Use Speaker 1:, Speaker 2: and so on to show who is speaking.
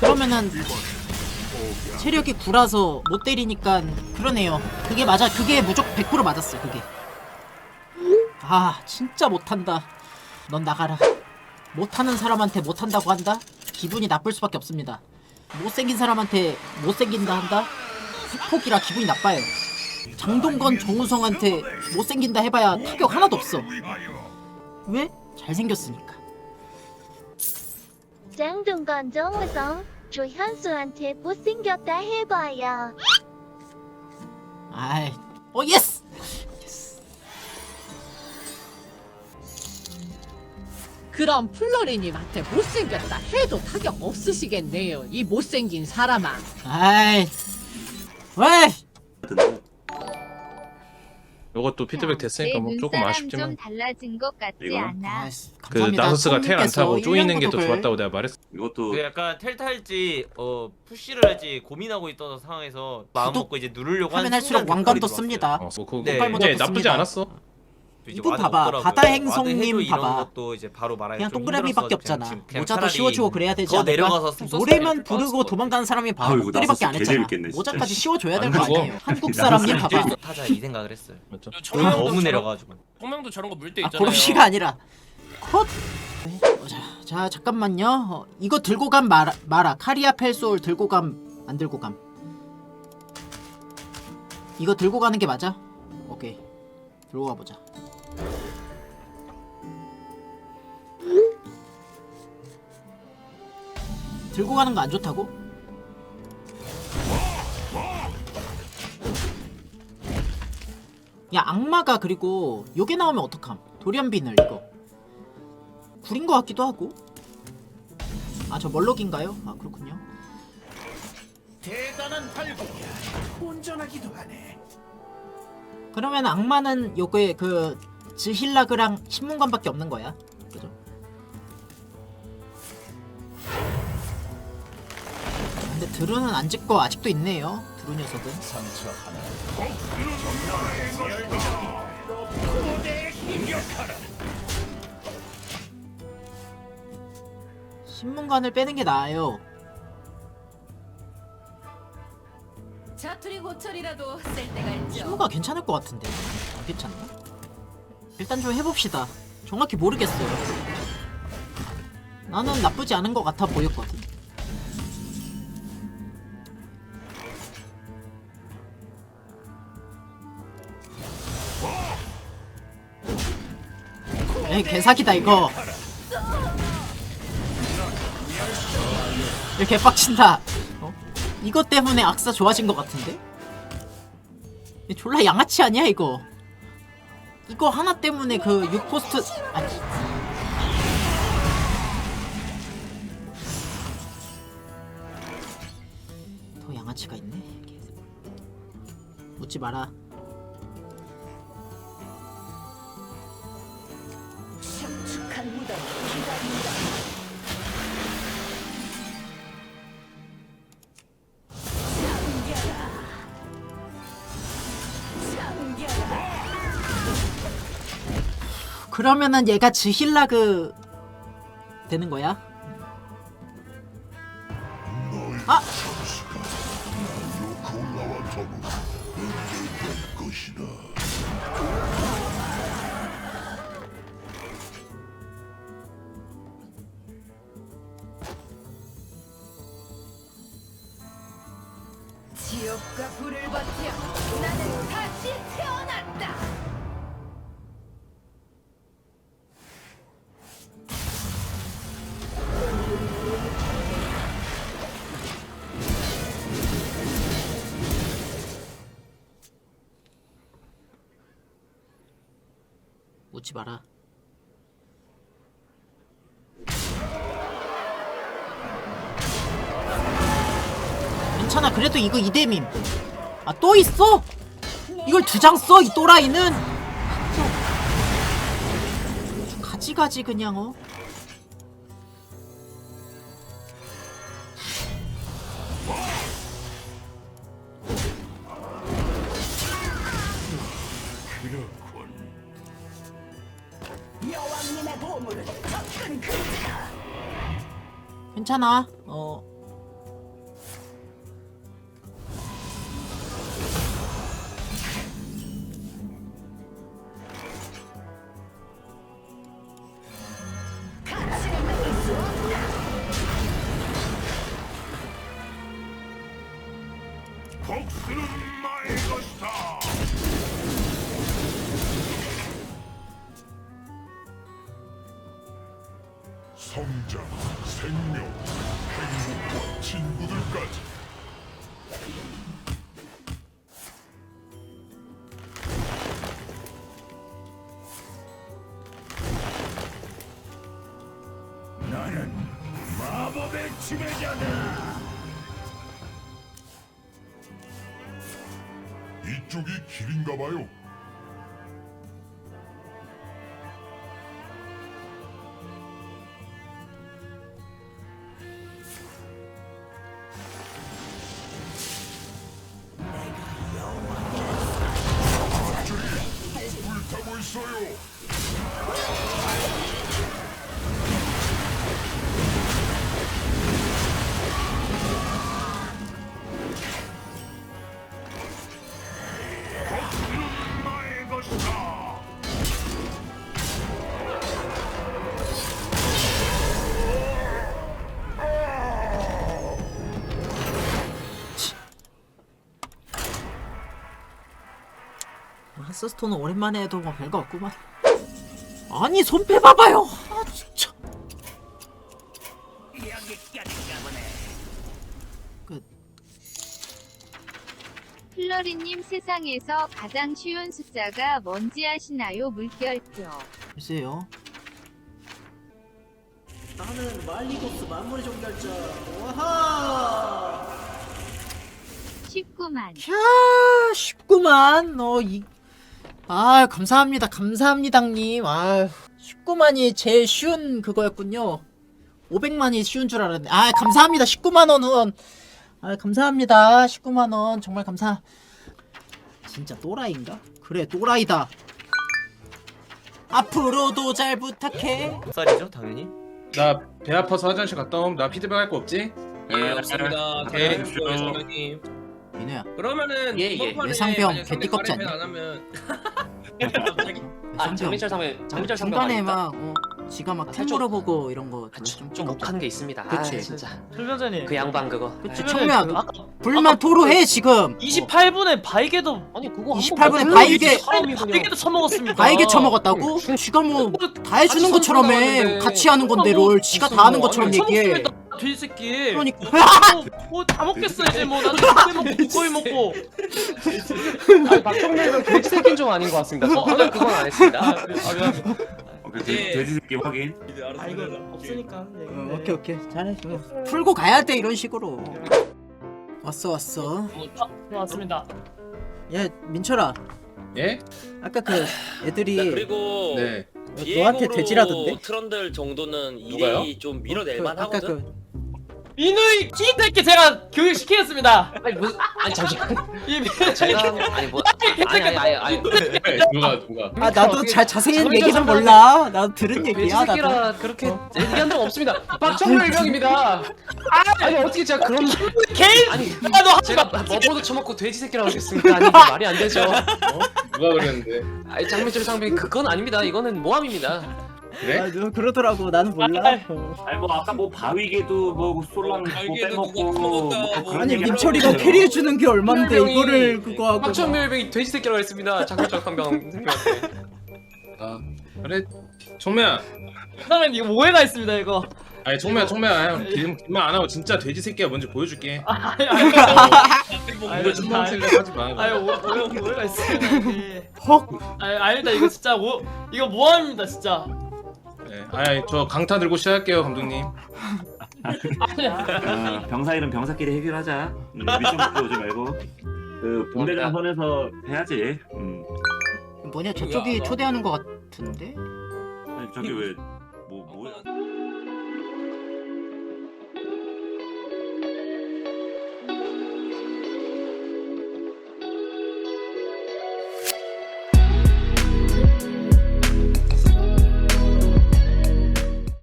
Speaker 1: 그러면은 체력이 9라서 못 때리니까 그러네요. 그게 맞아. 그게 무조건 100% 맞았어. 그게. 아 진짜 못한다. 넌 나가라. 못하는 사람한테 못한다고 한다? 기분이 나쁠 수밖에 없습니다. 못생긴 사람한테 못생긴다 한다? 폭이라 기분이 나빠요. 장동건 정우성한테 못생긴다 해봐야 타격 하나도 없어. 왜? 잘생겼으니까.
Speaker 2: 장동건 정우성 조현수한테 못생겼다 해봐요.
Speaker 1: 아이, 어 예스. 예스.
Speaker 3: 그럼 플로리님한테 못생겼다 해도 타격 없으시겠네요. 이 못생긴 사람아.
Speaker 1: 아이, 왜?
Speaker 4: 이것도 피드백 됐으니까 뭐 조금 아쉽지만
Speaker 5: 좀 달라진 것 같지
Speaker 6: 이거는?
Speaker 5: 않아?
Speaker 1: 아이씨,
Speaker 4: 그
Speaker 1: 감사합니다.
Speaker 4: 나서스가 텔안
Speaker 1: 손님께서
Speaker 4: 타고 쪼이는 게더
Speaker 1: 일량
Speaker 4: 좋았다고 내가 말했어.
Speaker 6: 이것도
Speaker 7: 그 약간 텔탈지 어 푸시를 할지 고민하고 있던 상황에서 마음
Speaker 1: 구독
Speaker 7: 먹고 이제 누르려고
Speaker 1: 하면
Speaker 7: 하는
Speaker 1: 할수록
Speaker 7: 순간
Speaker 1: 왕관도 씁니다.
Speaker 4: 어, 뭐 그거
Speaker 7: 네.
Speaker 4: 근데 나쁘지
Speaker 1: 씁니다.
Speaker 4: 않았어.
Speaker 1: 이분 봐봐. 바다 행성님 봐봐.
Speaker 7: 것도 이제 바로 말하기
Speaker 1: 그냥
Speaker 7: 좀
Speaker 1: 동그라미밖에
Speaker 7: 힘들었어.
Speaker 1: 없잖아.
Speaker 7: 그냥-
Speaker 1: 모자도
Speaker 7: 차라리
Speaker 1: 씌워주고 그래야 되지
Speaker 7: 더
Speaker 1: 않을까?
Speaker 7: 내려가서 썼으면
Speaker 1: 노래만
Speaker 7: 좋았을
Speaker 1: 부르고
Speaker 7: 것.
Speaker 1: 도망가는 사람이 봐.
Speaker 6: 아유, 이거
Speaker 1: 목도리밖에 안 했잖아.
Speaker 6: 개재밌겠네, 진짜.
Speaker 1: 모자까지 씌워줘야 될안거
Speaker 4: 그거.
Speaker 1: 아니에요. 한국 사람님 봐봐.
Speaker 7: 타자 이 생각을 했어요.
Speaker 4: 맞죠?
Speaker 7: 너무 내려가지고.
Speaker 8: 성명도 저런 거 물 때
Speaker 1: 아,
Speaker 8: 있잖아요.
Speaker 1: 고로시가 아니라 컷. 어, 자, 자 잠깐만요. 어, 이거 들고 감 마라, 마라. 카리아 펠소울 들고 감 안 들고 감. 이거 들고 가는 게 맞아? 오케이. 들고 가보자. 들고 가는 거 안 좋다고? 야 악마가 그리고 요게 나오면 어떡함 돌연빈을 이거 구린 거 같기도 하고 아 저 멀록인가요? 아 그렇군요
Speaker 8: 대단한 발굴이야. 온전하기도 하네.
Speaker 1: 그러면 악마는 요게 그 즈힐라그랑 신문관밖에 없는 거야 드루는 안 찍고 아직도 있네요 드루 녀석은
Speaker 8: 상처 하나.
Speaker 1: 신문관을 빼는 게 나아요
Speaker 5: 자투리 고철이라도 쓸 때가 있죠.
Speaker 1: 신문관 괜찮을 것 같은데 안 괜찮나? 일단 좀 해봅시다 정확히 모르겠어요 나는 나쁘지 않은 것 같아 보였거든 에이 개사기다 이거. 이거 개빡친다. 어? 이것 때문에 악사 좋아진 것 같은데? 졸라 양아치 아니야 이거? 이거 하나 때문에 그 6포스트 아니. 더 양아치가 있네. 묻지 마라 그러면은 얘가 즈힐라그 되는 거야? 아!
Speaker 5: 지옥과 불을 버텨 나는 다시 태어났다.
Speaker 1: 묻지 마라 그래도 이거 이대밈 아또 있어? 이걸 두 장 써 이 또라이는 가지가지 그냥 어 괜찮아. 어.
Speaker 8: 복수는 나의 것이다. 성장, 생명, 행복과 친구들까지. 나는 마법의 지배자다. 이쪽이 길인가 봐요.
Speaker 1: 하스스톤은 오랜만에 해도 뭐 별거 없구만. 아니 손패 봐봐요. 아 진짜. 끝.
Speaker 6: 플러리님 세상에서 가장 쉬운 숫자가 뭔지 아시나요? 물결표.
Speaker 1: 글쎄요. 나는 말리고스 만물의 종결자. 와하.
Speaker 6: 19만.
Speaker 1: 캬, 쉽구만. 어, 이. 아, 감사합니다. 감사합니다님. 아, 19만이 제일 쉬운 그거였군요. 500만이 쉬운 줄 알았네. 아, 감사합니다. 19만 원은. 아, 감사합니다. 19만 원. 정말 감사. 진짜 또라이인가? 그래, 또라이다. 앞으로도 잘 부탁해.
Speaker 7: 몇 살이죠 당연히?
Speaker 4: 나 배 아파서 화장실 갔다 옴. 나 피드백 할 거 없지?
Speaker 9: 예, 없습니다.
Speaker 4: 예,
Speaker 9: 잘 들었고요, 선배님.
Speaker 1: 민우야,
Speaker 9: 그러면은
Speaker 7: 예, 예.
Speaker 9: 이번 판에
Speaker 1: 외상병
Speaker 9: 만약 상대
Speaker 1: 개띠껍지
Speaker 9: 가리면
Speaker 1: 않냐?
Speaker 9: 안 하면 갑자기
Speaker 10: 아 장민철 상배 장민철 상배
Speaker 1: 중간에
Speaker 10: 아닙니까?
Speaker 1: 막, 어, 지가 막
Speaker 10: 아,
Speaker 1: 템
Speaker 10: 좀-
Speaker 1: 물어보고 이런 거.
Speaker 10: 아, 좀, 좀 욱한 게 있습니다.
Speaker 1: 그치.
Speaker 10: 아, 진짜
Speaker 11: 설명자님
Speaker 10: 그 양반 그거.
Speaker 1: 그치,
Speaker 10: 아,
Speaker 1: 청매야. 그너
Speaker 11: 아까
Speaker 1: 불만 토로해, 지금.
Speaker 11: 28분에 바이게도
Speaker 10: 아니 그거
Speaker 1: 28 분에
Speaker 10: 한번
Speaker 1: 바이게-
Speaker 11: 바이게도 처먹었습니다
Speaker 1: 나에게 처먹었다고? 지가 뭐 다 해주는 것처럼 해. 같이 하는 건데 롤. 지가 다 하는 것처럼
Speaker 11: 아니,
Speaker 1: 얘기해.
Speaker 11: 처먹으면 돼지 새끼
Speaker 1: 그러니까.
Speaker 11: 뭐다 먹겠어 이제 뭐 나도 고기 먹고 고기 먹고
Speaker 10: 아니 박정민은 돼지 새끼는 좀 아닌 것 같습니다. 저, 저는 그건 안 했습니다.
Speaker 11: 아 미안
Speaker 9: 예.
Speaker 8: 돼지 새끼 확인.
Speaker 11: 아 이거 없으니까 네,
Speaker 1: 어,
Speaker 11: 네.
Speaker 1: 오케이 오케이 잘해. 풀고 가야 돼 이런 식으로. 왔어 왔어.
Speaker 11: 네, 왔습니다
Speaker 1: 야 민철아.
Speaker 4: 예?
Speaker 1: 아까 그 애들이
Speaker 9: 그리고
Speaker 4: 네.
Speaker 1: 너한테 돼지라던데?
Speaker 9: 트런들 정도는
Speaker 4: 누가요?
Speaker 9: 일이 좀
Speaker 1: 그,
Speaker 9: 밀어낼만
Speaker 1: 아까
Speaker 9: 하거든.
Speaker 1: 그
Speaker 11: 민우이 새끼 제가 교육시키겠습니다
Speaker 10: 아니 무슨 아니 잠시만.
Speaker 11: 이 민-
Speaker 10: 제가 아니 뭐 아니 아니 아니 아니.
Speaker 4: 네, 누가 누가?
Speaker 1: 아 나도 자 자세한
Speaker 10: 장민철
Speaker 1: 얘기는 몰라. 나도 들은
Speaker 10: 돼지
Speaker 1: 얘기야 나도.
Speaker 10: 새끼라 그렇게 얘기한 적 없습니다. 박정민 일병입니다. 아니 어떻게 제가 그런
Speaker 11: 개인
Speaker 10: 아니
Speaker 11: 나도 하지
Speaker 10: 제가
Speaker 11: 마
Speaker 10: 머퍼도 처먹고 돼지 새끼라고 하겠습니까? 아니 이거 말이 안 되죠.
Speaker 4: 누가 그랬는데?
Speaker 10: 아니 장민철 상비 그건 아닙니다. 이거는 모함입니다.
Speaker 4: 그래?
Speaker 1: 아, 그러더라고. 나는 몰라. 어.
Speaker 8: 아니 뭐 아까 뭐 바위개도 뭐 솔랑 뭐
Speaker 9: 바위개도
Speaker 8: 빼먹고
Speaker 9: 누가
Speaker 8: 뭐 그런
Speaker 1: 아니
Speaker 8: 얘기
Speaker 1: 민철이가
Speaker 8: 하더라고요.
Speaker 1: 캐리해 주는 게 얼만데 이거를 그거 하고.
Speaker 10: 박정민 일병이 돼지 새끼라고 했습니다. 상병 선생님한테.
Speaker 4: 아 그래. 총매야.
Speaker 11: 선생님 이거 오해가 있습니다 이거
Speaker 4: 아니 총매야 총매야. 형 기름 기름 안 하고 진짜 돼지 새끼야 뭔지 보여줄게.
Speaker 11: 아니 아니
Speaker 4: 이거
Speaker 11: 아니
Speaker 4: 진짜
Speaker 11: 아니
Speaker 4: 생각하지 마.
Speaker 11: 아니 오- 오해 오해가 있습니다.
Speaker 1: 헉.
Speaker 11: 아니 아니다 이거 진짜 오 이거 모함입니다 진짜
Speaker 4: 네. 아니 저 강타 들고 시작할게요 감독님.
Speaker 8: 아, 병사 일은 병사끼리 해결하자. 음, 미션 갖고 오지 말고 그 분대장 선에서 해야지. 음.
Speaker 1: 뭐냐 저쪽이 초대하는 것 같은데?
Speaker 8: 아니 저기 왜 뭐 뭐야?